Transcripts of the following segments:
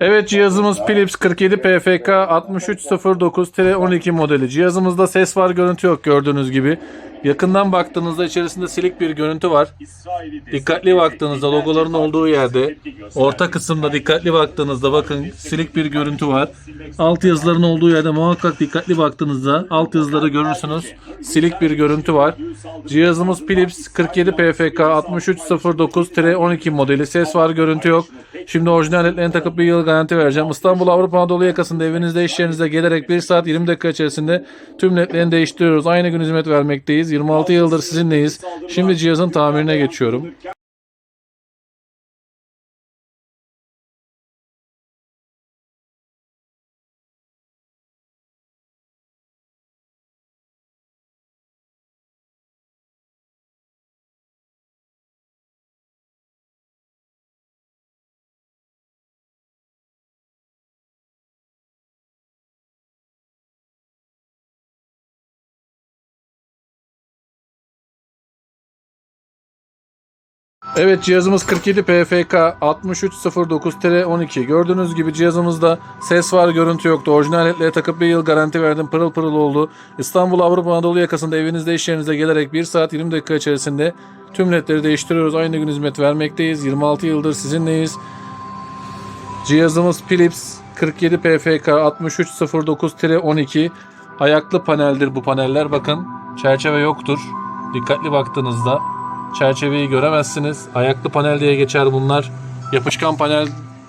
Evet cihazımız Philips 47 PFK 6309-12 modeli. Cihazımızda ses var görüntü yok gördüğünüz gibi. Yakından baktığınızda içerisinde silik bir görüntü var. Dikkatli baktığınızda logoların olduğu yerde orta kısımda dikkatli baktığınızda bakın silik bir görüntü var. Alt yazıların olduğu yerde muhakkak dikkatli baktığınızda alt yazıları görürsünüz. Silik bir görüntü var. Cihazımız Philips 47 PFK 6309-12 modeli. Ses var görüntü yok. Şimdi orijinal ledlerini takıp bir yıl garanti vereceğim. İstanbul Avrupa Anadolu yakasında evinizde iş yerinize gelerek 1 saat 20 dakika içerisinde tüm ledlerini değiştiriyoruz. Aynı gün hizmet vermekteyiz. 26 yıldır sizinleyiz. Şimdi cihazın tamirine geçiyorum. Evet cihazımız 47 PFK 6309-12 gördüğünüz gibi cihazımızda ses var görüntü yoktu. Orijinal ledlere takıp bir yıl garanti verdim pırıl pırıl oldu. İstanbul Avrupa Anadolu yakasında evinizde iş yerinize gelerek 1 saat 20 dakika içerisinde tüm ledleri değiştiriyoruz. Aynı gün hizmet vermekteyiz. 26 yıldır sizinleyiz. Cihazımız Philips 47 PFK 6309-12 ayaklı paneldir bu paneller. Bakın çerçeve yoktur. Dikkatli baktığınızda çerçeveyi göremezsiniz. Ayaklı panel diye geçer bunlar. Yapışkan panel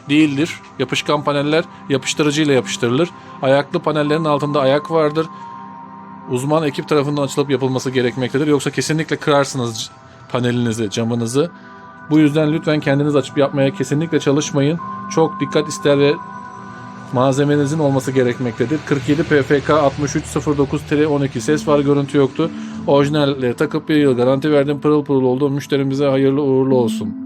değildir. Yapışkan paneller yapıştırıcı ile yapıştırılır. Ayaklı panellerin altında ayak vardır. Uzman ekip tarafından açılıp yapılması gerekmektedir. Yoksa kesinlikle kırarsınız panelinizi, camınızı. Bu yüzden lütfen kendiniz açıp yapmaya kesinlikle çalışmayın. Çok dikkat ister ve malzemenizin olması gerekmektedir. 47 PFK 6309-12 ses var görüntü yoktu. Orijinalleri takıp bir yıl garanti verdim. Pırıl pırıl oldu. Müşterimize hayırlı uğurlu olsun.